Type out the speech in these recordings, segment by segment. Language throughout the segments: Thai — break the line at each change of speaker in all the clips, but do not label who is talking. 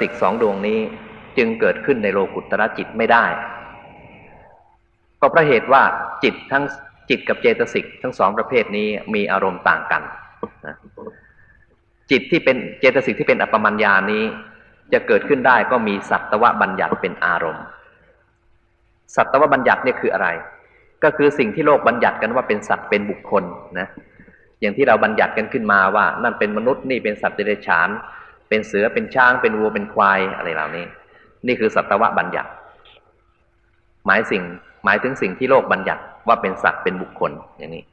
สิกสองดวงนี้จึงเกิดขึ้นในโลกุตตรจิตไม่ได้ ก็เพราะเหตุว่าจิตทั้งจิตกับเจตสิกทั้งสองประเภทนี้มีอารมณ์ต่างกันนะจิตที่เป็นเจตสิกที่เป็นอัปปมัญญานี้ จะเกิดขึ้นได้ก็มีสัตวบัญญัติเป็นอารมณ์ สัตวบัญญัติเนี่ยคืออะไร ก็คือสิ่งที่โลกบัญญัติกันว่าเป็นสัตว์เป็นบุคคลนะอย่างที่เราบัญญัติกันขึ้นมาว่า นั่นเป็นมนุษย์นี่เป็นสัตว์เดรัจฉาน เป็นเสือเป็นช้างเป็นวัวเป็นควายอะไรเหล่านี้ นี่คือสัตวบัญญัติ หมายสิ่งหมายถึงสิ่งที่โลกบัญญัติว่าเป็นสัตว์เป็นบุคคลอย่างนี้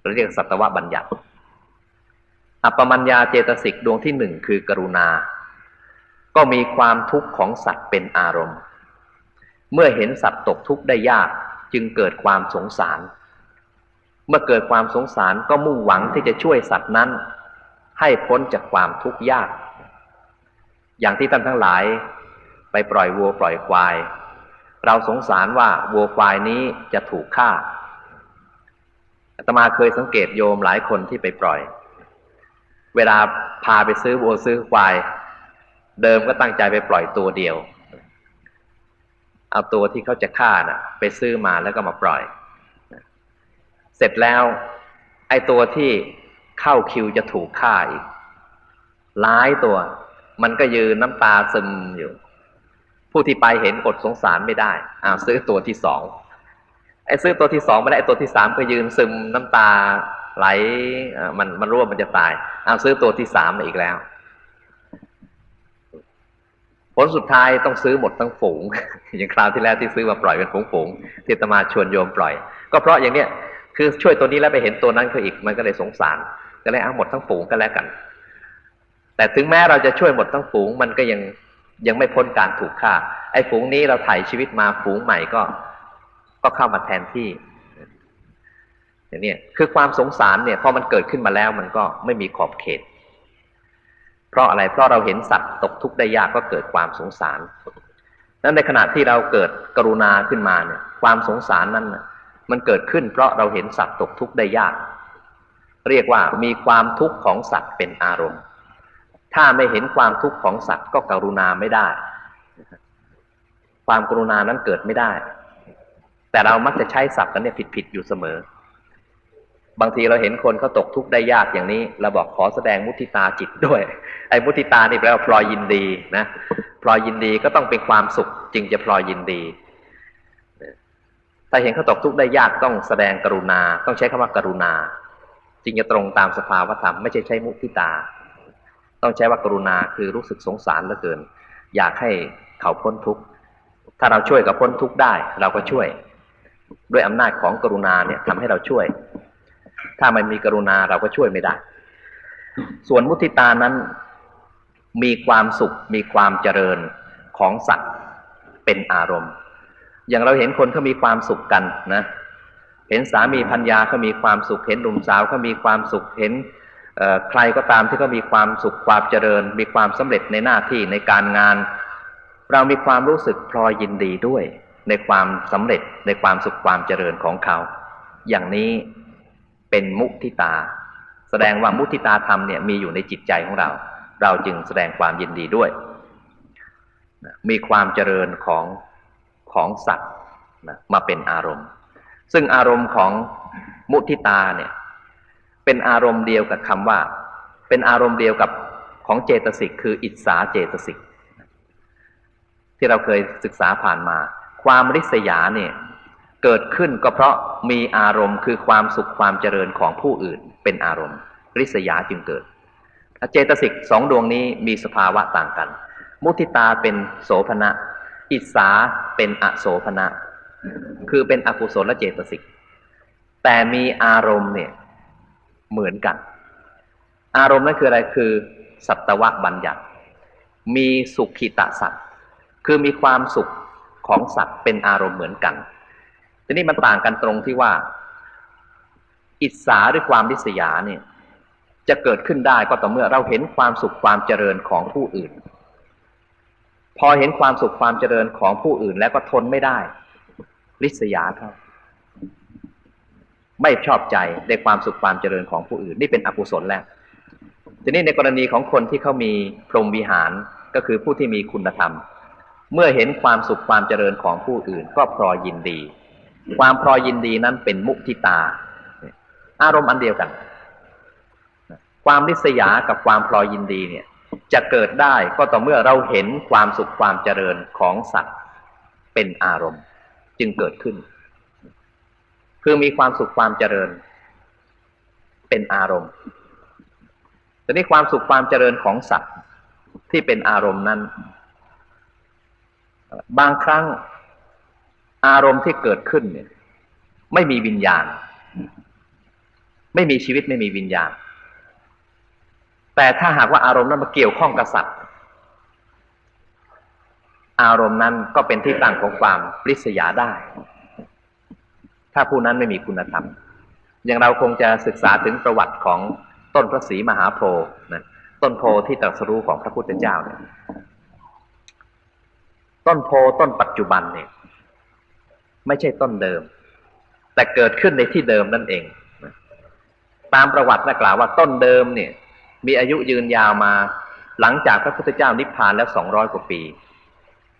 เราเรียกสัตวบัญญัติ อัปปมัญญาเจตสิกดวงที่หนึ่งคือกรุณา ก็มีความทุกข์ของสัตว์เป็นอารมณ์ เมื่อเห็นสัตว์ตกทุกข์ได้ยากจึงเกิดความสงสาร เมื่อเกิดความสงสารก็มุ่งหวังที่จะช่วยสัตว์นั้น ให้พ้นจากความทุกข์ยาก อย่างที่ท่านทั้งหลาย ไปปล่อยวัวปล่อยควาย เราสงสารว่าวัวควายนี้จะถูกฆ่าอาตมาเคยสังเกตโยมหลายคนที่ไปปล่อย เวลาพาไปซื้อวัวซื้อควาย เดิมก็ตั้งใจไปปล่อยตัวเดียว เอาตัวที่เขาจะฆ่านะ่ะ ไปซื้อมาแล้วก็มาปล่อย เสร็จแล้วไอ้ตัวที่เข้าคิวจะถูกฆ่าอีกหลายตัว มันก็ยืนน้ำตาซึมอยู่ ผู้ที่ไปเห็นอดสงสารไม่ได้อ้าวซื้อตัวที่สองไอ้ซื้อตัวที่สองไม่ได้ไอ้ตัวที่สามก็ยืนซึมน้ำตาไหลมันมันรู้ว่ามันจะตายอ้าวซื้อตัวที่สามอีกแล้ว ผลสุดท้ายต้องซื้อหมดทั้งฝูง อย่างคราวที่แล้วที่ซื้อมาปล่อยเป็นฝูงๆที่ตมาชวนโยมปล่อย ก็เพราะอย่างเนี้ยคือช่วยตัวนี้แล้วไปเห็นตัวนั้นเขาอีกมันก็เลยสงสารก็เลยเอาหมดทั้งฝูงก็แล้วกัน แต่ถึงแม้เราจะช่วยหมดทั้งฝูงมันก็ยังยังไม่พ้นการถูกฆ่า ไอ้ฝูงนี้เราถ่ายชีวิตมาฝูงใหม่ก็ ก็เข้ามาแทนที่อย่างนี้คือความสงสารเนี่ยพอมันเกิดขึ้นมาแล้วมันก็ไม่มีขอบเขต เพราะอะไรเพราะเราเห็นสัตว์ตกทุกข์ได้ยากก็เกิดความสงสารนั้นในขณะที่เราเกิดกรุณาขึ้นมาเนี่ย ความสงสารนั้นมันเกิดขึ้น เพราะเราเห็นสัตว์ตกทุกข์ได้ยาก เรียกว่ามีความทุกข์ของสัตว์เป็นอารมณ์ ถ้าไม่เห็นความทุกข์ของสัตว์ก็กรุณาไม่ได้ ความกรุณานั้นเกิดไม่ได้ แต่เรามักจะใช้ศัพท์กันเนี่ยผิดๆอยู่เสมอ บางทีเราเห็นคนเขาตกทุกข์ได้ยากอย่างนี้ เราบอกขอแสดงมุทิตาจิตด้วย ไอ้มุทิตานี่แปลว่าพลอยยินดีนะพลอยยินดีก็ต้องเป็นความสุข จึงจะพลอยยินดีถ้าเห็นเขาตกทุกข์ได้ยากต้องแสดงกรุณา ต้องใช้คำว่ากรุณา จึงจะตรงตามสภาวธรรมไม่ใช่ใช้มุทิตา ต้องใช้ว่ากรุณาคือรู้สึกสงสารเหลือเกิน อยากให้เขาพ้นทุกข์ถ้าเราช่วยกับพ้นทุกข์ได้ เราก็ช่วย ด้วยอำนาจของกรุณาเนี่ยทำให้เราช่วย ถ้ามันมีกรุณาเราก็ช่วยไม่ได้ ส่วนมุทิตานั้นมีความสุขมีความเจริญของสัตว์เป็นอารมณ์ อย่างเราเห็นคนเขามีความสุขกันนะ เห็นสามีพัญญาเขามีความสุข เห็นหนุ่มสาวเขามีความสุข เห็น ใครก็ตามที่เขามีความสุขความเจริญ มีความสำเร็จในหน้าที่ในการงาน เรามีความรู้สึกพลอยยินดีด้วย ในความสำเร็จในความสุขความเจริญของเขา อย่างนี้เป็นมุทิตา แสดงว่ามุทิตาธรรมเนี่ยมีอยู่ในจิตใจของเรา เราจึงแสดงความยินดีด้วย มีความเจริญของของสัตว์มาเป็นอารมณ์ ซึ่งอารมณ์ของมุทิตาเนี่ย เป็นอารมณ์เดียวกับคำว่า เป็นอารมณ์เดียวกับของเจตสิกคืออิจฉาเจตสิกที่เราเคยศึกษาผ่านมา ความริษยาเนี่ยเกิดขึ้นก็เพราะมีอารมณ์คือความสุขความเจริญของผู้อื่น เป็นอารมณ์ ริษยาจึงเกิดเจตสิกสองดวงนี้มีสภาวะต่างกัน มุทิตาเป็นโสภณะ อิสาเป็นอโสภณะ คือเป็นอกุศลเจตสิกแต่มีอารมณ์เนี่ย เหมือนกัน อารมณ์นั่นคืออะไรคือ สัตวะบัญญัติ มีสุขิตะสัตว์ คือมีความสุขของสัตว์เป็นอารมณ์เหมือนกัน ทีนี้มันต่างกันตรงที่ว่า อิสาหรือความริษยาเนี่ยจะเกิดขึ้นได้ก็ต่อเมื่อเราเห็นความสุขความเจริญของผู้อื่น พอเห็นความสุขความเจริญของผู้อื่นแล้วก็ทนไม่ได้ ริษยาเขา ไม่ชอบใจในความสุขความเจริญของผู้อื่น นี่เป็นอกุศลแล้วทีนี้ในกรณีของคนที่เขามีพรหมวิหารก็คือผู้ที่มีคุณธรรม เมื่อเห็นความสุขความเจริญของผู้อื่น ก็พลอยยินดี ความพลอยยินดีนั้นเป็นมุทิตา อารมณ์อันเดียวกัน ความริษยากับความพลอยยินดีเนี่ยจะเกิดได้ก็ต่อเมื่อเราเห็นความสุขความเจริญของสัตว์เป็นอารมณ์จึงเกิดขึ้น คือมีความสุขความเจริญ เป็นอารมณ์แต่นี้ความสุขความเจริญของสัตว์ที่เป็นอารมณ์นั้น บางครั้งอารมณ์ที่เกิดขึ้นเนี่ย ไม่มีวิญญาณ ไม่มีชีวิตไม่มีวิญญาณ แต่ถ้าหากว่าอารมณ์นั้นมาเกี่ยวข้องกับสัตว์อารมณ์นั้นก็เป็นที่ตั้งของความปริษยาได้ ถ้าผู้นั้นไม่มีคุณธรรม อย่างเราคงจะศึกษาถึงประวัติของต้นพระศรีมหาโพธิ์นะต้นโพที่ตรัสรู้ของพระพุทธเจ้าเนี่ยต้นโพต้นปัจจุบันเนี่ย ไม่ใช่ต้นเดิม แต่เกิดขึ้นในที่เดิมนั่นเองตามประวัตินะกล่าวว่าต้นเดิมเนี่ย มีอายุยืนยาวมา หลังจากพระพุทธเจ้านิพพานแล้วสองร้อยกว่าปี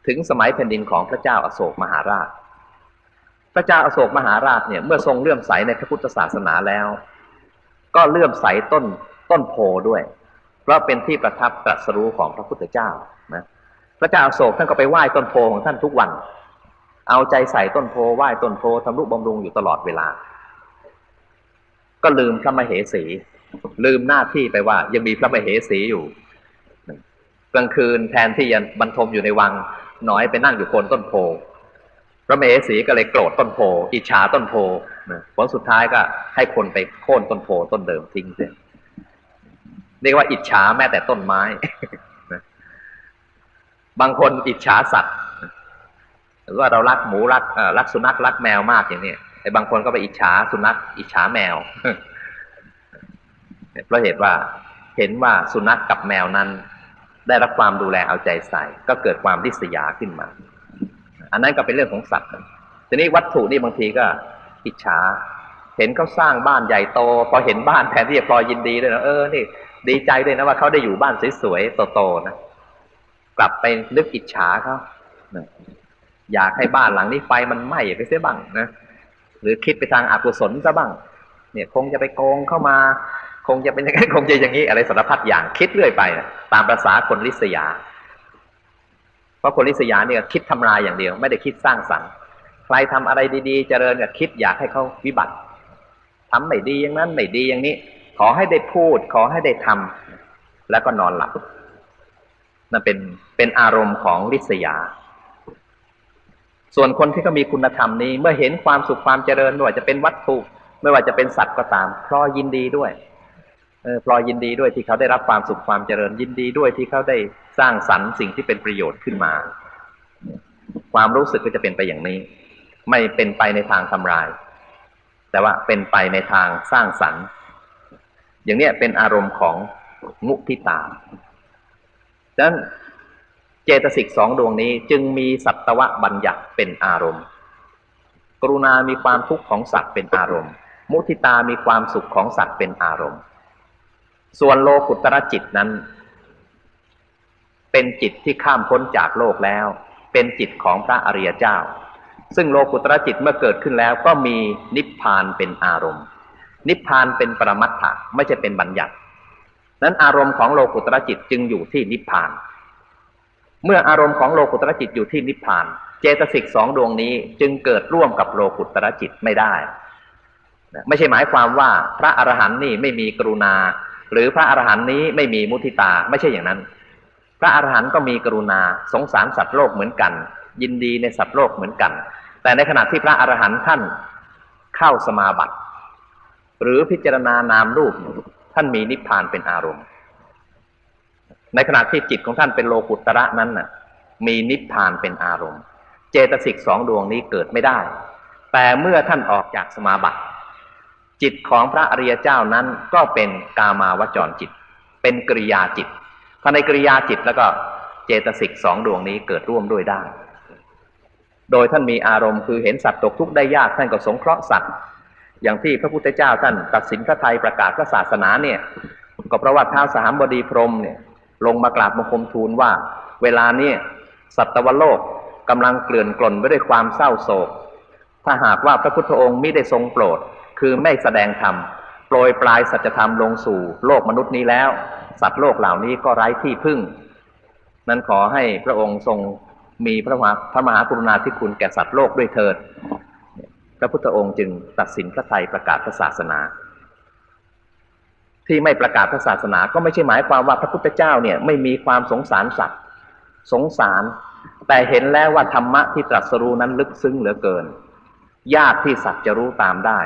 ถึงสมัยแผ่นดินของพระเจ้าอาโศกมหาราช พระเจ้าอาโศกมหาราชเนี่ยเมื่อทรงเลื่อมใสในพระพุทธศาสนาแล้ว ก็เลื่อมใสต้นต้นโพด้วย เพราะเป็นที่ประทับตรัสรู้ของพระพุทธเจ้านะพระเจ้าอาโศกท่านก็ไปไหว้ต้นโพของท่านทุกวัน เอาใจใส่ต้นโพไหว้ต้นโพทำรูปบำรุงอยู่ตลอดเวลา ก็ลืมพระมเหสี ลืมหน้าที่ไปว่า ยังมีพระมเหสีอยู่กลางคืนแทนที่จะบรรทมอยู่ในวังหน้อยไปนั่งอยู่โคนต้นโพ พระเหสีก็เลยโกรธต้นโพอิจฉาต้นโพผลสุดท้ายก็ให้คนไปโค่นต้นโพต้นเดิมทิ้งเสียเรียกว่าอิจฉาแม้แต่ต้นไม้บางคนอิจฉาสัตว์หรือว่าเรารักหมูรักรักสุนัขรักแมวมากอย่างนี้ไอ้บางคนก็ไปอิจฉาสุนัขอิจฉาแมวเพราะเหตุว่าเห็นว่าสุนัขกับแมวนั้น ได้รับความดูแลเอาใจใส่ ก็เกิดความริษยาขึ้นมา อันนั้นก็เป็นเรื่องของสัตว์ทีนี้วัตถุนี่บางทีก็อิจฉา เห็นเขาสร้างบ้านใหญ่โต พอเห็นบ้านแทนที่จะพลอยยินดีด้วยนะเออนี่ดีใจด้วยนะว่าเขาได้อยู่บ้านสวยๆโตๆนะกลับไปนึกอิจฉาเขาอยากให้บ้านหลังนี้ไฟมันไหม้ไปเสียบ้างนะหรือคิดไปทางอกุศลซะบ้าง เนี่ยคงจะไปโกงเข้ามา คงจะเป็นอย่างนี้คงจะอย่างนี้อะไรสารพัดอย่างคิดเรื่อยไปนะตามภาษาคนลิษยา เพราะคนลิษยาเนี่ยคิดทำลายอย่างเดียว ไม่ได้คิดสร้างสรรค์ ใครทำอะไรดีๆ เจริญก็คิดอยากให้เขาวิบัติทำไม่ดีอย่างนั้นไม่ดีอย่างนี้ ขอให้ได้พูด ขอให้ได้ทำแล้วก็นอนหลับนั่นเป็นเป็นอารมณ์ของลิษยา ส่วนคนที่เขามีคุณธรรมนี้ เมื่อเห็นความสุขความเจริญไม่ว่าจะเป็นวัตถุ ไม่ว่าจะเป็นสัตว์ก็ตามพลอยยินดีด้วย พลอยยินดีด้วยที่เขาได้รับความสุขความเจริญยินดีด้วยที่เขาได้สร้างสรรค์สิ่งที่เป็นประโยชน์ขึ้นมา ความรู้สึกก็จะเป็นไปอย่างนี้ ไม่เป็นไปในทางทำลาย แต่ว่าเป็นไปในทางสร้างสรรค์ อย่างนี้เป็นอารมณ์ของมุทิตาดังนั้นเจตสิกสองดวงนี้จึงมีสัตวะบัญญัติเป็นอารมณ์ กรุณามีความทุกข์ของสัตว์เป็นอารมณ์ มุทิตามีความสุขของสัตว์เป็นอารมณ์ ส่วนโลกุตรจิตนั้น เป็นจิตที่ข้ามพ้นจากโลกแล้ว เป็นจิตของพระอริยเจ้า ซึ่งโลกุตรจิตเมื่อเกิดขึ้นแล้วก็มีนิพพานเป็นอารมณ์ นิพพานเป็นปรมัตถะไม่ใช่เป็นบัญญัติ นั้นอารมณ์ของโลกุตรจิตจึงอยู่ที่นิพพาน เมื่ออารมณ์ของโลกุตรจิตอยู่ที่นิพพาน เจตสิกสองดวงนี้จึงเกิดร่วมกับโลกุตรจิตไม่ได้ ไม่ใช่หมายความว่าพระอรหันต์นี่ไม่มีกรุณา หรือพระอรหันต์นี้ไม่มีมุทิตาไม่ใช่อย่างนั้น พระอรหันต์ก็มีกรุณาสงสารสัตว์โลกเหมือนกัน ยินดีในสัตว์โลกเหมือนกัน แต่ในขณะที่พระอรหันต์ท่านเข้าสมาบัติหรือพิจารณานามรูปท่านมีนิพพานเป็นอารมณ์ ในขณะที่จิตของท่านเป็นโลกุตระนั้นน่ะ มีนิพพานเป็นอารมณ์ เจตสิกสองดวงนี้เกิดไม่ได้ แต่เมื่อท่านออกจากสมาบัติ จิตของพระอริยเจ้านั้นก็เป็นกามาวจรจิต เป็นกริยาจิตถ้าในกริยาจิตแล้วก็เจตสิกสองดวงนี้เกิดร่วมด้วยได้ โดยท่านมีอารมณ์คือเห็นสัตว์ตกทุกข์ได้ยากท่านก็สงเคราะห์สัตว์ อย่างที่พระพุทธเจ้าท่านตัดสินพระไทยประกาศพระศาสนาเนี่ย ก็เพราะว่าท้าวสามบดีพรมเนี่ย ลงมากราบบังคมทูลว่า เวลานี้สัตวโลกกำลังเกลื่อนกล่นไปด้วยความเศร้าโศก ถ้าหากว่าพระพุทธองค์ไมิได้ทรงโปรด คือไม่แสดงธรรมโปรยปลายสัจธรรมลงสู่โลกมนุษย์นี้แล้ว สัตว์โลกเหล่านี้ก็ไร้ที่พึ่ง นั้นขอให้พระองค์ทรงมีพระมหาพระมหากรุณาธิคุณแก่สัตว์โลกด้วยเถิด พระพุทธองค์จึงตัดสินพระไทยประกาศพระศาสนา ที่ไม่ประกาศพระศาสนาก็ไม่ใช่หมายความว่าพระพุทธเจ้าเนี่ยไม่มีความสงสารสัตว์สงสารแต่เห็นแล้วว่าธรรมะที่ตรัสรู้นั้นลึกซึ้งเหลือเกิน ยากที่สัตว์จะรู้ตามได้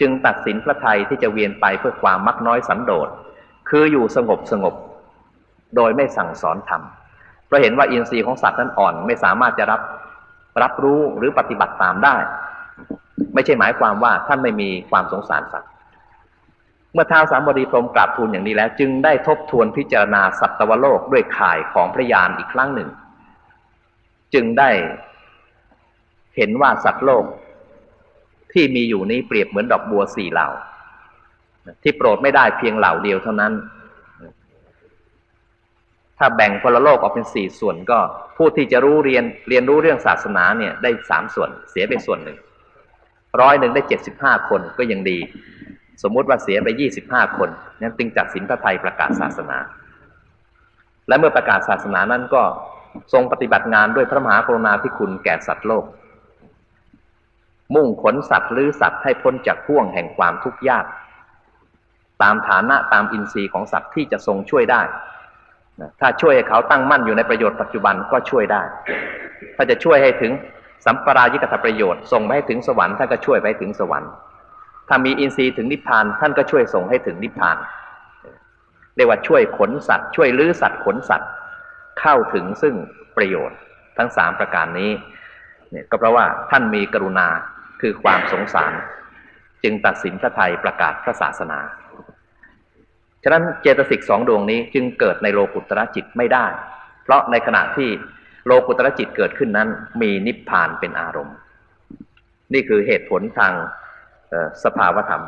จึงตัดสินพระไทยที่จะเวียนไปเพื่อความมักน้อยสันโดษคืออยู่สงบสงบ โดยไม่สั่งสอนธรรมเพราะเห็นว่าอินทรีย์ของสัตว์นั้นอ่อนไม่สามารถจะรับรับรู้หรือปฏิบัติตามได้ ไม่ใช่หมายความว่าท่านไม่มีความสงสารสัตว์เมื่อท้าวสามบดีพรมกราบทูลอย่างนี้แล้ว จึงได้ทบทวนพิจารณาสัตวโลกด้วยข่ายของพระยานอีกครั้งหนึ่ง จึงได้เห็นว่าสัตว์โลก ที่มีอยู่นี้เปรียบเหมือนดอกบัวสี่เหล่า ที่โปรดไม่ได้เพียงเหล่าเดียวเท่านั้น ถ้าแบ่งพลโลกออกเป็นสี่ส่วนก็ ผู้ที่จะรู้เรียนเรียนรู้เรื่องศาสนาเนี่ย ได้สามส่วนเสียไปส่วนหนึ่งร้อยหนึ่งได้เจ็ดสิบห้าคนก็ยังดี สมมุติว่าเสียไปยี่สิบห้าคนนั้นจึงจัดสินพระไทยประกาศศาสนา และเมื่อประกาศศาสนานั้นก็ทรงปฏิบัติงานด้วยพระมหากรุณาธิคุณแก่สัตว์โลก มุ่งขนสัตว์หรือสัตว์ให้พ้นจากพ่วงแห่งความทุกข์ยาก ตามฐานะตามอินทรีย์ของสัตว์ที่จะทรงช่วยได้ถ้าช่วยให้เขาตั้งมั่นอยู่ในประโยชน์ปัจจุบันก็ช่วยได้ ถ้าจะช่วยให้ถึงสัมปรายิกตประโยชน์ส่งไปให้ถึงสวรรค์ท่านก็ช่วยไปถึงสวรรค์ ถ้ามีอินทรีย์ถึงนิพพานท่านก็ช่วยส่งให้ถึงนิพพานเรียกว่าช่วยขนสัตว์ ช่วยลื้อสัตว์ขนสัตว์ เข้าถึงซึ่งประโยชน์ทั้งสามประการนี้เนี่ยก็เพราะว่าท่านมีกรุณา คือความสงสารจึงตัดสินพระไทยประกาศพระศาสนา ฉะนั้นเจตสิกสองดวงนี้จึงเกิดในโลกุตระจิตไม่ได้ เพราะในขณะที่โลกุตระจิตเกิดขึ้นนั้น มีนิพพานเป็นอารมณ์ นี่คือเหตุผลทางสภาวธรรม